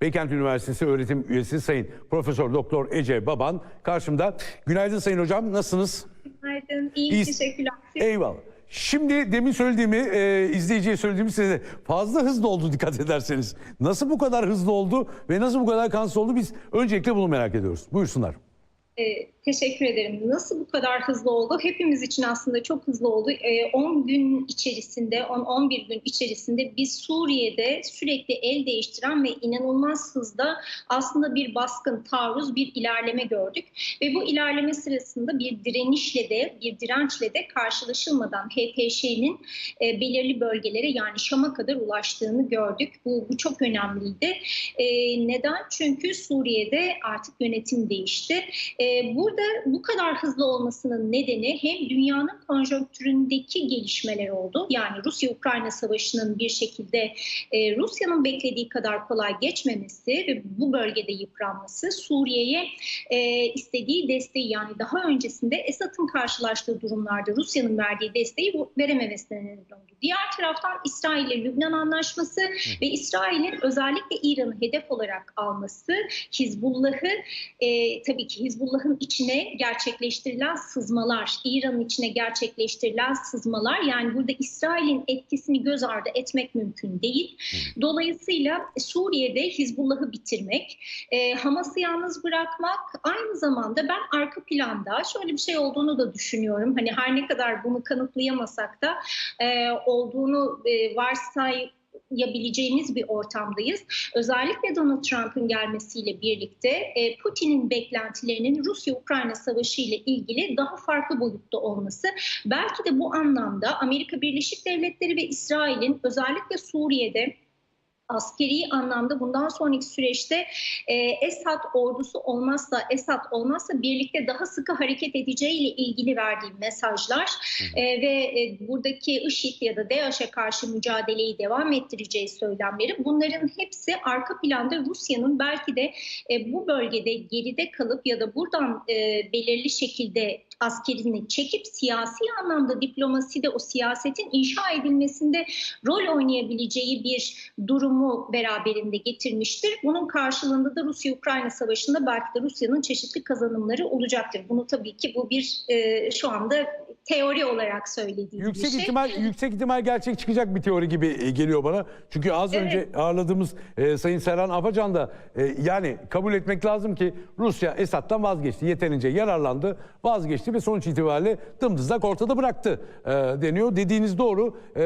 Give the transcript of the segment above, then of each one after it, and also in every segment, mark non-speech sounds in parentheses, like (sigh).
Beykent Üniversitesi öğretim üyesi Sayın Profesör Doktor Ece Baban karşımda. Günaydın Sayın Hocam. Nasılsınız? Günaydın. İyi, İyiyiz. teşekkürler. Eyvallah. Şimdi demin söylediğimi, e, izleyiciye söylediğimi size fazla hızlı oldu dikkat ederseniz. Nasıl bu kadar hızlı oldu ve nasıl bu kadar kansız oldu biz öncelikle bunu merak ediyoruz. Buyursunlar. Ee, teşekkür ederim. Nasıl bu kadar hızlı oldu? Hepimiz için aslında çok hızlı oldu. Ee, 10 gün içerisinde, 10-11 gün içerisinde biz Suriye'de sürekli el değiştiren ve inanılmaz hızda aslında bir baskın, taarruz, bir ilerleme gördük. Ve bu ilerleme sırasında bir direnişle de, bir dirençle de karşılaşılmadan HTŞ'nin e, belirli bölgelere yani Şam'a kadar ulaştığını gördük. Bu, bu çok önemliydi. E, neden? Çünkü Suriye'de artık yönetim değişti. E, burada bu kadar hızlı olmasının nedeni hem dünyanın konjonktüründeki gelişmeler oldu. Yani Rusya-Ukrayna savaşının bir şekilde e, Rusya'nın beklediği kadar kolay geçmemesi ve bu bölgede yıpranması Suriye'ye e, istediği desteği yani daha öncesinde Esad'ın karşılaştığı durumlarda Rusya'nın verdiği desteği verememesine neden oldu. Diğer taraftan İsrail ile Lübnan anlaşması ve İsrail'in özellikle İran'ı hedef olarak alması Hizbullah'ı e, tabii ki Hizbullah'ın içine gerçekleştirilen sızmalar, İran'ın içine gerçekleştirilen sızmalar yani burada İsrail'in etkisini göz ardı etmek mümkün değil. Dolayısıyla Suriye'de Hizbullah'ı bitirmek, e, Hamas'ı yalnız bırakmak aynı zamanda ben arka planda şöyle bir şey olduğunu da düşünüyorum. Hani her ne kadar bunu kanıtlayamasak da e, olduğunu e, varsay yabileceğimiz bir ortamdayız. Özellikle Donald Trump'ın gelmesiyle birlikte e, Putin'in beklentilerinin Rusya-Ukrayna savaşı ile ilgili daha farklı boyutta olması belki de bu anlamda Amerika Birleşik Devletleri ve İsrail'in özellikle Suriye'de askeri anlamda bundan sonraki süreçte e, Esad ordusu olmazsa, Esad olmazsa birlikte daha sıkı hareket edeceğiyle ilgili verdiği mesajlar e, ve e, buradaki IŞİD ya da DAEŞ'e karşı mücadeleyi devam ettireceği söylemleri bunların hepsi arka planda Rusya'nın belki de e, bu bölgede geride kalıp ya da buradan e, belirli şekilde askerini çekip siyasi anlamda diplomaside o siyasetin inşa edilmesinde rol oynayabileceği bir durumu beraberinde getirmiştir. Bunun karşılığında da Rusya-Ukrayna savaşında belki de Rusya'nın çeşitli kazanımları olacaktır. Bunu tabii ki bu bir e, şu anda teori olarak söylediğim Yüksek bir şey. ihtimal yüksek ihtimal gerçek çıkacak bir teori gibi e, geliyor bana. Çünkü az Evet. önce ağırladığımız e, Sayın Serhan Afacan da e, yani kabul etmek lazım ki Rusya Esad'dan vazgeçti. Yeterince yararlandı, vazgeçti ve sonuç itibariyle dımdızlak ortada bıraktı e, deniyor. Dediğiniz doğru. E,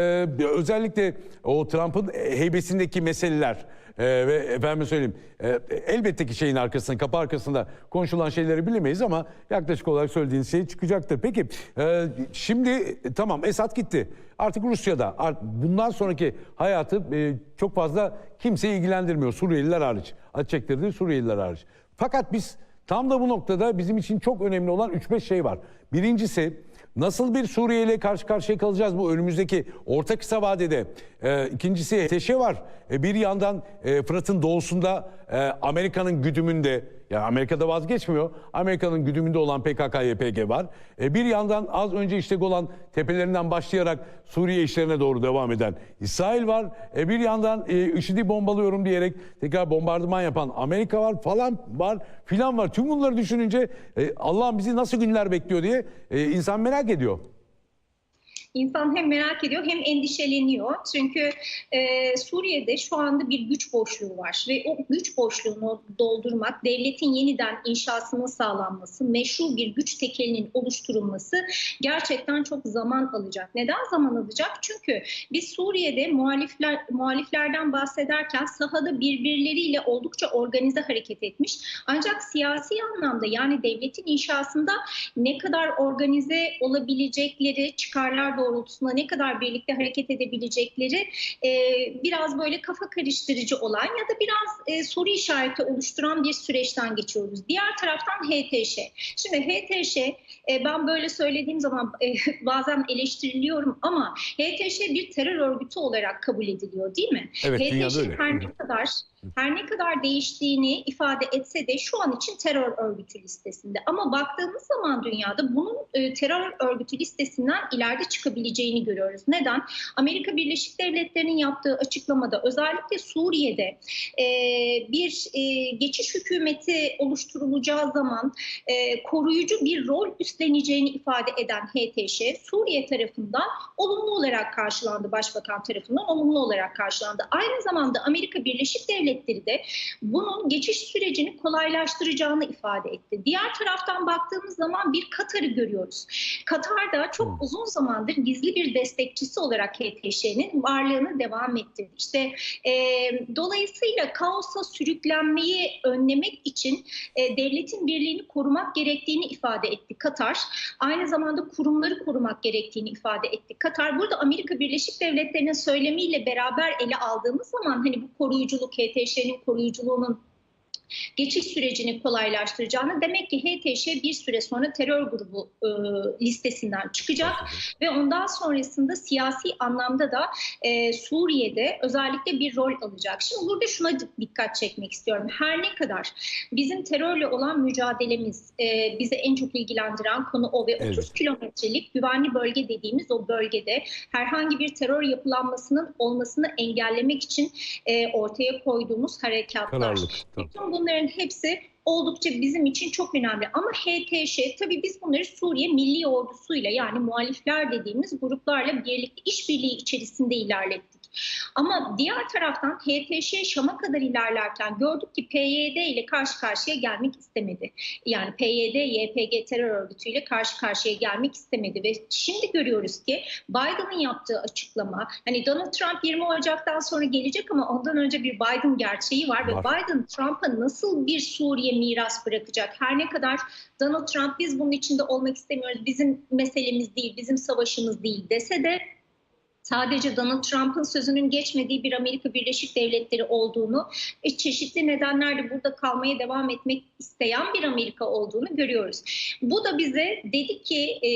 özellikle o Trump'ın heybesindeki meseleler e, ve efendim söyleyeyim e, elbette ki şeyin arkasında kapı arkasında konuşulan şeyleri bilemeyiz ama yaklaşık olarak söylediğiniz şey çıkacaktır. Peki e, şimdi e, tamam Esad gitti artık Rusya'da art- bundan sonraki hayatı e, çok fazla kimseyi ilgilendirmiyor Suriyeliler hariç çektirdiği Suriyeliler hariç. Fakat biz tam da bu noktada bizim için çok önemli olan 3-5 şey var. Birincisi Nasıl bir Suriye ile karşı karşıya kalacağız bu önümüzdeki orta kısa vadede? Ee, ikincisi ateşe var. Ee, bir yandan e, Fırat'ın doğusunda e, Amerika'nın güdümünde, ya Amerika'da vazgeçmiyor. Amerika'nın güdümünde olan PKK-YPG var. E, bir yandan az önce işte olan tepelerinden başlayarak Suriye işlerine doğru devam eden İsrail var. E, bir yandan e, IŞİD'i bombalıyorum diyerek tekrar bombardıman yapan Amerika var falan var filan var. Tüm bunları düşününce e, Allah'ım bizi nasıl günler bekliyor diye e, insan merak ediyor. İnsan hem merak ediyor hem endişeleniyor. Çünkü e, Suriye'de şu anda bir güç boşluğu var ve o güç boşluğunu doldurmak, devletin yeniden inşasının sağlanması, meşru bir güç tekelinin oluşturulması gerçekten çok zaman alacak. Neden zaman alacak? Çünkü biz Suriye'de muhalifler muhaliflerden bahsederken sahada birbirleriyle oldukça organize hareket etmiş. Ancak siyasi anlamda yani devletin inşasında ne kadar organize olabilecekleri, çıkarlar doğrultusunda ne kadar birlikte hareket edebilecekleri e, biraz böyle kafa karıştırıcı olan ya da biraz e, soru işareti oluşturan bir süreçten geçiyoruz. Diğer taraftan HTŞ. Şimdi HTŞ e, ben böyle söylediğim zaman e, (laughs) bazen eleştiriliyorum ama HTŞ bir terör örgütü olarak kabul ediliyor değil mi? Evet, HTŞ her ne kadar her ne kadar değiştiğini ifade etse de şu an için terör örgütü listesinde. Ama baktığımız zaman dünyada bunun e, terör örgütü listesinden ileride çıkabileceğini görüyoruz. Neden? Amerika Birleşik Devletleri'nin yaptığı açıklamada özellikle Suriye'de e, bir e, geçiş hükümeti oluşturulacağı zaman e, koruyucu bir rol üstleneceğini ifade eden HTŞ Suriye tarafından olumlu olarak karşılandı başbakan tarafından olumlu olarak karşılandı. Aynı zamanda Amerika Birleşik Devletleri de bunun geçiş sürecini kolaylaştıracağını ifade etti. Diğer taraftan baktığımız zaman bir Katar'ı görüyoruz. Katar da çok uzun zamandır gizli bir destekçisi olarak HTŞ'nin varlığını devam ettirdi. İşte e, dolayısıyla kaosa sürüklenmeyi önlemek için e, devletin birliğini korumak gerektiğini ifade etti Katar. Aynı zamanda kurumları korumak gerektiğini ifade etti Katar. Burada Amerika Birleşik Devletleri'nin söylemiyle beraber ele aldığımız zaman hani bu koruyuculuk, HTŞ'nin koruyuculuğunun geçiş sürecini kolaylaştıracağını demek ki HTŞ bir süre sonra terör grubu e, listesinden çıkacak ve ondan sonrasında siyasi anlamda da e, Suriye'de özellikle bir rol alacak. Şimdi burada şuna dikkat çekmek istiyorum. Her ne kadar bizim terörle olan mücadelemiz e, bizi en çok ilgilendiren konu o ve 30 Evet. kilometrelik güvenli bölge dediğimiz o bölgede herhangi bir terör yapılanmasının olmasını engellemek için e, ortaya koyduğumuz harekatlar. Bütün bunların hepsi oldukça bizim için çok önemli. Ama HTŞ tabii biz bunları Suriye Milli Ordusu'yla yani muhalifler dediğimiz gruplarla birlikte işbirliği içerisinde ilerlettik. Ama diğer taraftan HTŞ Şam'a kadar ilerlerken gördük ki PYD ile karşı karşıya gelmek istemedi. Yani PYD, YPG terör örgütüyle karşı karşıya gelmek istemedi ve şimdi görüyoruz ki Biden'ın yaptığı açıklama hani Donald Trump 20 Ocak'tan sonra gelecek ama ondan önce bir Biden gerçeği var ve Var. Biden Trump'a nasıl bir Suriye miras bırakacak? Her ne kadar Donald Trump biz bunun içinde olmak istemiyoruz, bizim meselemiz değil, bizim savaşımız değil dese de sadece Donald Trump'ın sözünün geçmediği bir Amerika Birleşik Devletleri olduğunu çeşitli nedenlerle burada kalmaya devam etmek isteyen bir Amerika olduğunu görüyoruz. Bu da bize dedi ki e,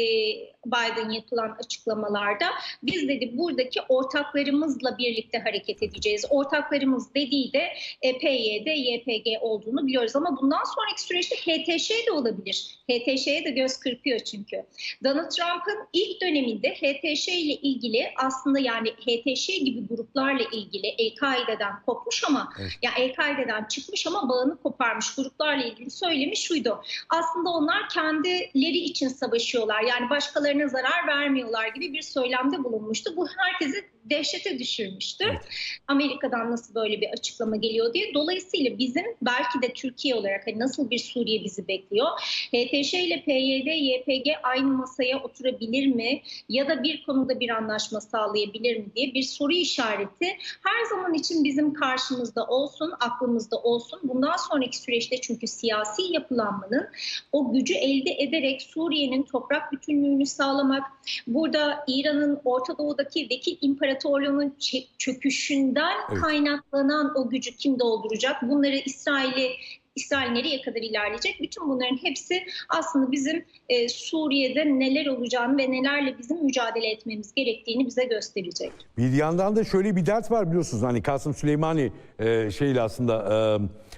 Biden yapılan açıklamalarda biz dedi buradaki ortaklarımızla birlikte hareket edeceğiz. Ortaklarımız dediği de e, PYD, YPG olduğunu biliyoruz ama bundan sonraki süreçte HTŞ de olabilir. HTŞ'ye de göz kırpıyor çünkü. Donald Trump'ın ilk döneminde HTŞ ile ilgili aslında yani HTŞ gibi gruplarla ilgili El-Kaide'den kopmuş ama Evet. ya El-Kaide'den çıkmış ama bağını koparmış gruplarla ilgili söylemi şuydu. Aslında onlar kendileri için savaşıyorlar. Yani başkalarına zarar vermiyorlar gibi bir söylemde bulunmuştu. Bu herkesi dehşete düşürmüştü. Evet. Amerika'dan nasıl böyle bir açıklama geliyor diye. Dolayısıyla bizim belki de Türkiye olarak hani nasıl bir Suriye bizi bekliyor? HTŞ ile PYD, YPG aynı masaya oturabilir mi? Ya da bir konuda bir anlaşma sağlayabilir mi diye bir soru işareti her zaman için bizim karşımızda olsun, aklımızda olsun. Bundan sonraki süreçte çünkü siyasi yapılanmanın o gücü elde ederek Suriye'nin toprak bütünlüğünü sağlamak, burada İran'ın Orta Doğu'daki vekil imparatorluğunun çöküşünden Evet. kaynaklanan o gücü kim dolduracak? Bunları İsrail'i İsrail nereye kadar ilerleyecek? Bütün bunların hepsi aslında bizim e, Suriye'de neler olacağını ve nelerle bizim mücadele etmemiz gerektiğini bize gösterecek. Bir yandan da şöyle bir dert var biliyorsunuz hani Kasım Süleymani e, şeyle aslında e,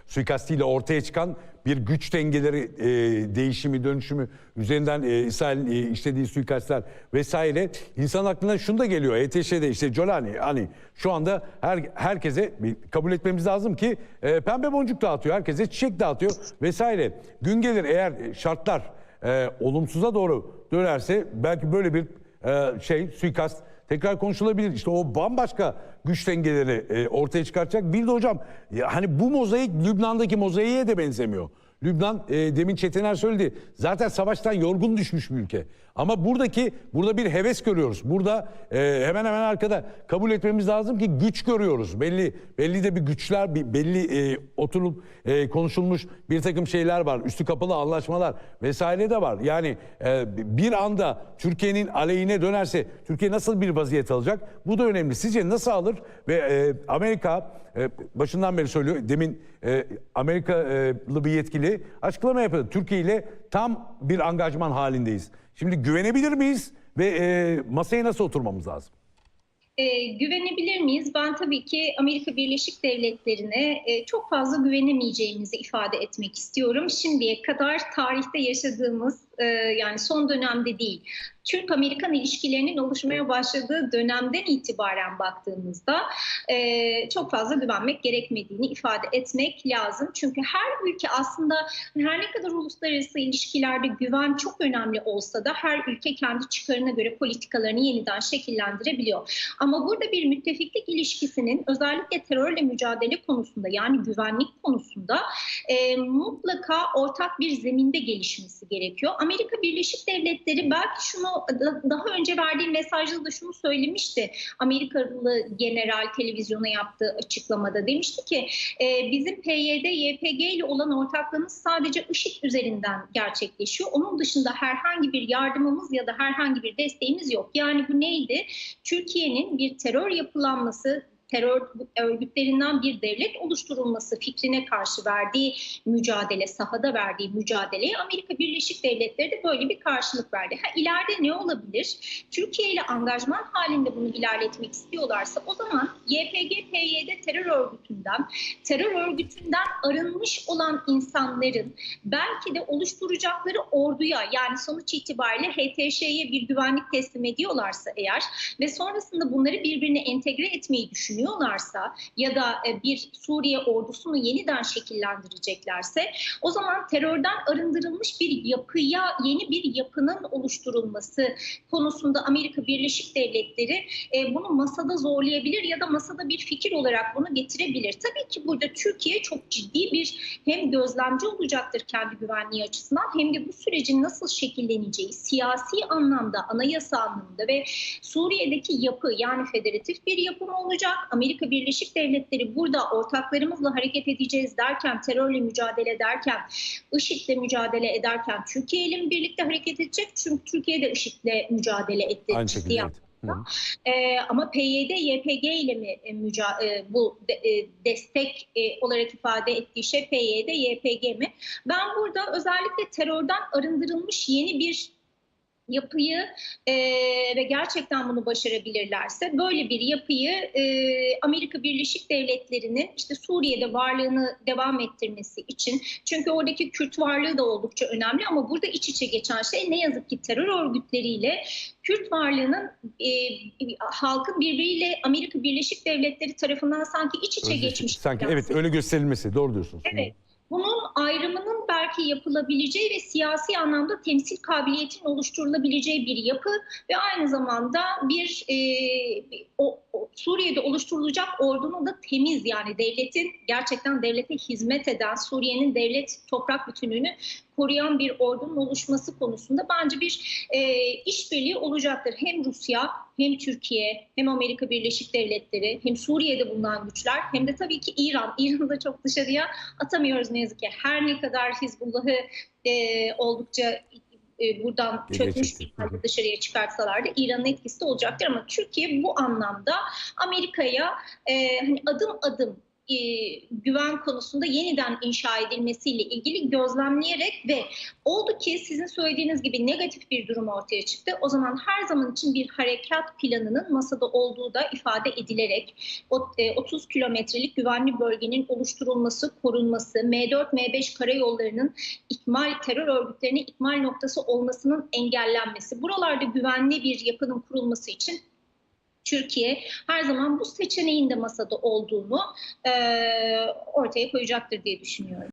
suikastiyle ortaya çıkan bir güç dengeleri e, değişimi dönüşümü üzerinden e, İsrail'in e, işlediği suikastler vesaire. İnsan aklına şunu da geliyor ETŞ'de işte Jolani hani şu anda her herkese kabul etmemiz lazım ki e, pembe boncuk dağıtıyor herkese çiçek dağıtıyor vesaire. Gün gelir eğer şartlar e, olumsuza doğru dönerse belki böyle bir e, şey suikast tekrar konuşulabilir. İşte o bambaşka güç dengeleri e, ortaya çıkartacak. Bir de hocam hani bu mozaik Lübnan'daki mozaiğe de benzemiyor. Lübnan e, demin Çetener söyledi. Zaten savaştan yorgun düşmüş bir ülke. Ama buradaki burada bir heves görüyoruz. Burada e, hemen hemen arkada kabul etmemiz lazım ki güç görüyoruz. Belli belli de bir güçler, bir belli e, oturup e, konuşulmuş bir takım şeyler var. Üstü kapalı anlaşmalar vesaire de var. Yani e, bir anda Türkiye'nin aleyhine dönerse Türkiye nasıl bir vaziyet alacak? Bu da önemli. Sizce nasıl alır? Ve e, Amerika e, başından beri söylüyor. Demin e, Amerikalı bir yetkili açıklama yapıyor. Türkiye ile tam bir angajman halindeyiz. Şimdi güvenebilir miyiz ve e, masaya nasıl oturmamız lazım? E, güvenebilir miyiz? Ben tabii ki Amerika Birleşik Devletleri'ne e, çok fazla güvenemeyeceğimizi ifade etmek istiyorum. Şimdiye kadar tarihte yaşadığımız e, yani son dönemde değil, Türk-Amerikan ilişkilerinin oluşmaya başladığı dönemden itibaren baktığımızda e, çok fazla güvenmek gerekmediğini ifade etmek lazım. Çünkü her ülke aslında her ne kadar uluslararası ilişkilerde güven çok önemli olsa da her ülke kendi çıkarına göre politikalarını yeniden şekillendirebiliyor. Ama burada bir müttefiklik ilişkisinin özellikle terörle mücadele konusunda yani güvenlik konusunda e, mutlaka ortak bir zeminde gelişmesi gerekiyor. Amerika Birleşik Devletleri belki şunu da- daha önce verdiğim mesajda da şunu söylemişti. Amerikalı general televizyona yaptığı açıklamada demişti ki e, bizim PYD, YPG ile olan ortaklığımız sadece IŞİD üzerinden gerçekleşiyor. Onun dışında herhangi bir yardımımız ya da herhangi bir desteğimiz yok. Yani bu neydi? Türkiye'nin bir terör yapılanması, terör örgütlerinden bir devlet oluşturulması fikrine karşı verdiği mücadele, sahada verdiği mücadeleye Amerika Birleşik Devletleri de böyle bir karşılık verdi. Ha, ileride ne olabilir? Türkiye ile angajman halinde bunu ilerletmek istiyorlarsa o zaman YPG, PYD terör örgütünden, terör örgütünden arınmış olan insanların belki de oluşturacakları orduya yani sonuç itibariyle HTŞ'ye bir güvenlik teslim ediyorlarsa eğer ve sonrasında bunları birbirine entegre etmeyi düşünüyorlarsa ya da e, bir Suriye ordusunu yeniden şekillendireceklerse o zaman terörden arındırılmış bir yapıya yeni bir yapının oluşturulması konusunda Amerika Birleşik Devletleri e, bunu masada zorlayabilir ya da masada bir fikir olarak bunu getirebilir. Tabii ki burada Türkiye çok ciddi bir hem gözlemci olacaktır kendi güvenliği açısından hem de bu sürecin nasıl şekilleneceği siyasi anlamda, anayasa anlamında ve Suriye'deki yapı yani federatif bir yapı mı olacak? Amerika Birleşik Devletleri burada ortaklarımızla hareket edeceğiz derken, terörle mücadele ederken, IŞİD'le mücadele ederken Türkiye ile birlikte hareket edecek? Çünkü Türkiye de IŞİD'le mücadele etti. Aynı şekilde. hı. Ee, ama PYD, YPG ile mi e, müca- e, bu de- e, destek e, olarak ifade ettiği şey PYD, YPG mi? Ben burada özellikle terörden arındırılmış yeni bir yapıyı e, ve gerçekten bunu başarabilirlerse böyle bir yapıyı e, Amerika Birleşik Devletleri'nin işte Suriye'de varlığını devam ettirmesi için çünkü oradaki Kürt varlığı da oldukça önemli ama burada iç içe geçen şey ne yazık ki terör örgütleriyle Kürt varlığının e, halkın birbiriyle Amerika Birleşik Devletleri tarafından sanki iç içe geçmiş. Sanki evet öyle gösterilmesi doğru diyorsunuz. Evet. Bunun ayrımının belki yapılabileceği ve siyasi anlamda temsil kabiliyetinin oluşturulabileceği bir yapı ve aynı zamanda bir e, o, o- Suriye'de oluşturulacak ordunun da temiz yani devletin gerçekten devlete hizmet eden Suriye'nin devlet toprak bütünlüğünü koruyan bir ordunun oluşması konusunda bence bir e, işbirliği olacaktır. Hem Rusya hem Türkiye hem Amerika Birleşik Devletleri hem Suriye'de bulunan güçler hem de tabii ki İran. (laughs) İran'ı da çok dışarıya atamıyoruz ne yazık ki. Her ne kadar Hizbullah'ı e, oldukça e, buradan çökmüş bir halde dışarıya çıkartsalar da İran'ın etkisi de olacaktır ama Türkiye bu anlamda Amerika'ya e, hani adım adım e, güven konusunda yeniden inşa edilmesiyle ilgili gözlemleyerek ve oldu ki sizin söylediğiniz gibi negatif bir durum ortaya çıktı. O zaman her zaman için bir harekat planının masada olduğu da ifade edilerek o, e, 30 kilometrelik güvenli bölgenin oluşturulması, korunması, M4, M5 karayollarının ikmal, terör örgütlerine ikmal noktası olmasının engellenmesi, buralarda güvenli bir yapının kurulması için Türkiye her zaman bu seçeneğin de masada olduğunu e, ortaya koyacaktır diye düşünüyorum.